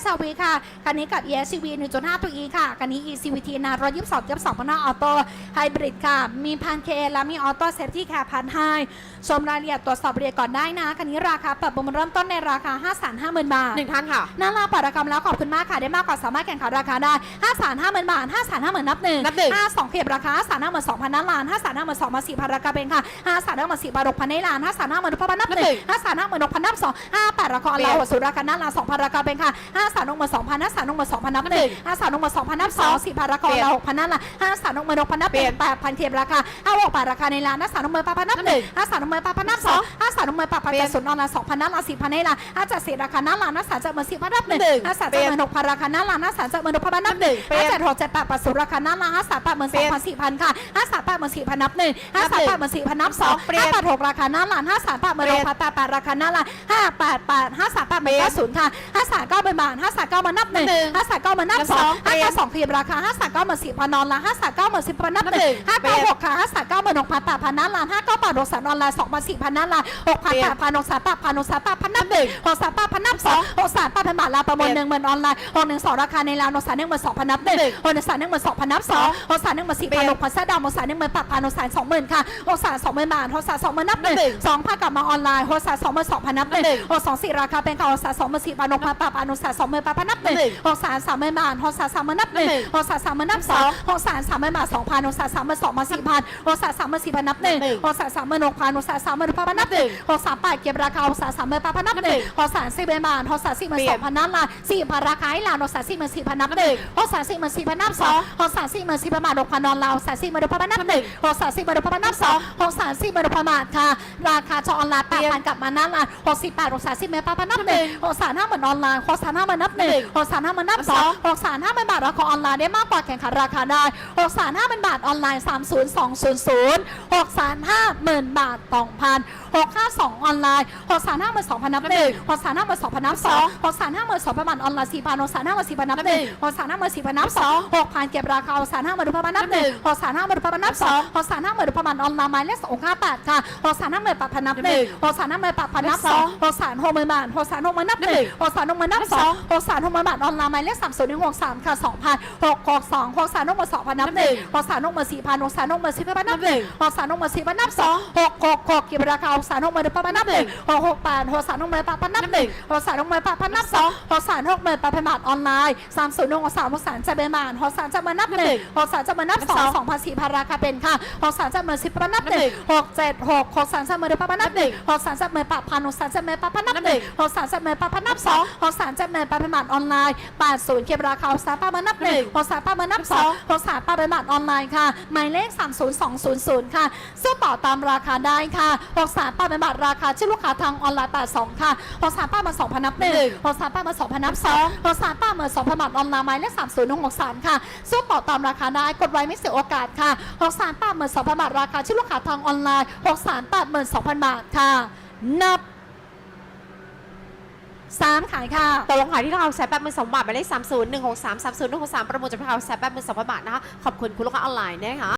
SRV ค่ะ คันนี้กับ ESCV 1.5 ตัว E ค่ะ คันนี้ ECVT นะ122ยับ2พันห้าออโต้ไฮบริดค่ะ มีพันเคและมีออโต้เซฟตี้แคร์พันให้ชมรายละเอียดตรวจสอบรายละเอียดก่อนได้นะ คันนี้ราคาเปิดประมูลเริ่มต้นในราคา5 5 0 0 0 0 บาทหนึ่งท่านค่ะน่ารักปรกรรมแล้วขอบคุณมากค่ะ ได้มากกว่าสามารถแข่งขันราคาได้5้าแสนห้าหมื่นบาท5้าแสนห้าหมื่นนับหนึ่งนับหนึ่งห้าสองเพียบราคาห้าแสนห้าหมื่นสองพันนับล้านห้าแสนห้าหมื่นสองมาสี่พันราคาเป็นค่ะห้าแสนห้าหมื่นสี่พันหกพันในล้านห้าแสนห้าหมื่นหกพันนับหนึ่งห้าแสนห้าหมื่นหกพันนับสองห้าแปดราคาเราสุดราคาหน้าล้านสองพันราคาเป็นค่ะห้าแสนหกหมื่นสองพันห้าแสนหกหมื่นสองพันนับหนึ่งห้าแสนหกหมื่นสองพันนับสองสี่พันราคาเราหกพันนั่นละห้าแสนหกหมื่นหกพันนับเป็นแปดพันเทียบราคาห้าหกแปดราคาในล้านห้าแสนหกหมื่นแปดพันนับหนึ่งห้าแสนหกหมื่นแปดพันนับสองห้าแสนหกหมื่นแปดพันแปดศูนย์นอนละสองพันนับละสี่พันในล้านห้าเจ็ดสี่ราคาหน้าล้านห้าแสนเจ็ดหมื่นสี่พันนับหนึ่งหนึ่งห้าแสนเจ็ดหมื่นหกพันราคาหน้าล้านห้าแสนเจ็ดหมื่นหกพันนับหนึ่งเป็นห้าเจ็ดหกเจ็ดแปดแปดศูนย์ราคาหน้าล้านห้าแสนแปดหมื่นสองพันสี่พันค่ะห้าแสนแปดหมื่นสี่พันนับหนึ่งห้าแสนแปดหมื่นสี่พันนับสองเปลี่ยนห้าแปดหกราคาหน้าล้านห้าแสนแปดหมื่นหกพันแปดแปดราคาหน้าล้านห้าแปดแปดห้าแสนแปดหมื่นเก้าศูนย์ค่ะห้าแสนเก้าหมื่นบาทห้าแสนเก้าหมื่นนับหนึ่งหนึ่งห้าแสนเก้าหมื่นนับสองเปลี่ห้ายเก้านสองเพียบราคาห้าแสนเก้าหมื่นสี่พันนอนละห้าแสนเก้าหมื่นสิบพันนับหนึ่งห้าเปลี่เก้ายนหกค่ะห้าแสนเก้าหมื่นหกพันแปดพันนับล้านห้าเก้าแปดหกแสนนอนละสองพันสี่พันนับล้านหกพันแปดพันหกแสนแปดพันหกแสนแปดพันนับหนึ่งหกแสนแปดพันนับสองหกแสนแปดพันบาทลาประมูลหนึ่งหมื่นออนไลน์หกหนึ่งสองราคาในร้านหกแสนหนึ่งหมื่นสองพันนับหนึ่งหกหนึ่งแสนหนึ่งหมื่นสองพันนับสองหกแสนหนึ่งหมื่นสี่พันหกพันแสนดาวหกแสนหนึ่งหมื่นแปดพันหกแสนสองหมื่นค่ะหกแสนสองหมื่นบาทหกแสนสองหมื่นนับหนึ่งสองพันกลับมาออนไลน์หกแสนสองหมื่นสองพันนับหนึ่งหกสองสี่ราคาเป็นค่ะหกแสนสองหมื่นสี่พันหกพันแปดพันหกแสนสองหมื่นแปดพันนับหนึ่งหกแสนสามหมื่นบาทหกแสนสามหมื่นนับหนึ่งหกแสนสามหมื่นนับสองหกแสนสามหมื่นบาทสองพันหกแสนสามหมื่นสองมาสี่พันหกแสนสามหมื่นสี่พันนับหนึ่งหกแสนสามหมื่นหกพันหกแสนสามหมื่นหกพันนับหนึ่งหกแสนแปดเก็บราคาหกแสนสามหมื่นแปดพันนับหนึ่งหกแสนสี่หมื่นบาทหกแสนสี่หมื่นสองพันนับละสี่พันราคาให้ลานหกแสนสี่หมื่นสี่พันนับหนึ่งหกแสนสี่หมื่นสี่พันนับสองหกแสนสี่หมื่นสี่พันบาทหกพันนอนลาวหกแสนสี่หมื่นหกพันนับหนึ่งหกแสนสี่หมื่นหกพันนับสองหกแสนสี่หมื่นหกพันบาทค่ะราคาจอออนไลน์แปดพันกลับมานั่นละหกสิบแปดหกแสนสี่หมื่นแปดพันนับหนึ่งหกแสนห้าหมื่นออนไลน์หกแสนห้าหมื่นนับหนึ่งหกแสนห้าหมื่นนับสองหกแสนห้าหมื่นบาทราคาออนไลน์ได้มากกว่าแข่งขันราคาได้หกแสนห้าหมื่นบาทออนไลน์สามศูนย์สองศูนย์ศูนย์หกแสนห้าหมื่นบาทสองพันหกห้าสองออนไลน์หกแสนห้าหมื่นสองพันนับหนึ่งหกแสนห้าหมื่นสองพันนับสองหกแสนห้าหมื่นสองพันบาทออนไลน์สี่พันหกแสนห้าหมื่นสี่พันนับหนึ่งหกแสนห้าหมื่นสี่พันนับสองหกพันเก็บราคาหกแสนห้าหมื่นพันนับหนึ่งหกแสนห้าหมื่นพันนับสองหกแสนห้าหมื่นพันบาทออนไลน์หมายเลขสองห้าแปดค่ะหกแสนห้าหมื่นแปดพันนับหนึ่งหกแสนห้าหมื่นแปดพันนับสองหกแสนหกหมื่นบาทหกแสนหกหมื่นนับหนึ่งหกแสนหกหมื่นนับสองหกแสนหกหมื่นบาทออนไลน์หมายเลขสามศูนย์หนึ่งหกสามค่ะสองพันหกหกสองหกแสนหกหมื่นสองพันนับหนึ่งหกแสนหกหมื่นสี่พันหกแสนหกหมื่นสี่พันนับหนึ่งหกแสนหกหมื่นสี่พันนับสองหกหกหกเก็บราคาหกสามหกหมื่นแปดพันนับหนึ่งหกหกแปดหกสามหกหมื่นแปดพันนับหนึ่งหกสามหกหมื่นแปดพันนับสองหกสามหกหมื่นแปดพันบาทออนไลน์สามศูนย์หกสามหกสามจะเป็นบาทหกสามจะมานับหนึ่งหกสามจะมานับสองสองพันสี่พันราคาเป็นค่ะหกสามจะมาสิบพันนับหนึ่งหกเจ็ดหกหกสามจะมาเดือนพันนับหนึ่งหกสามจะมาแปดพันหกสามจะมาแปดพันนับหนึ่งหกสามจะมาแปดพันนับสองหกสามจะมาแปดพันบาทออนไลน์แปดศูนย์เคบราคาหกสามป้ามานับหนึ่งหกสามป้ามานับสองหกสามป้าเปบาทออนไลน์ค่ะหมายเลขสามศูนย์สองศูนย์ศูนย์ค่ะซื้อต่อตามราคาได้ค่ะหกสาม3ป้ายเป็นบาทราคาชื่อลูกค้าทางออนไลน์8 2ค่ะ6 3ป้ามา2พันนับหนึ่ง6 3ป้ามา2พันนับสองหก2 6 3ป้ายมา2พันบาทออนไลน์หมายเลขหกสามค่ะซื้อต่อตามราคาได้กดไว้ไม่เสียโอกาสค่ะ6 3ป้ายมา2พันบาทราคาชื่อลูกค้าทางออนไลน์6 3ป้ายมา2พันบาทค่ะ นับสามขายค่ะตกลงขายที่เราแสนแปดหมื่นสองบาทไปายเลขสามศูนย์หนึ่งหกสามสามศูนย์หนึ่งหกสามประมูลจากเราแสนแปดหมื่นสองพันบาทนะคะ ขอบคุณคุณลูกค้าออนไลน์นะคะ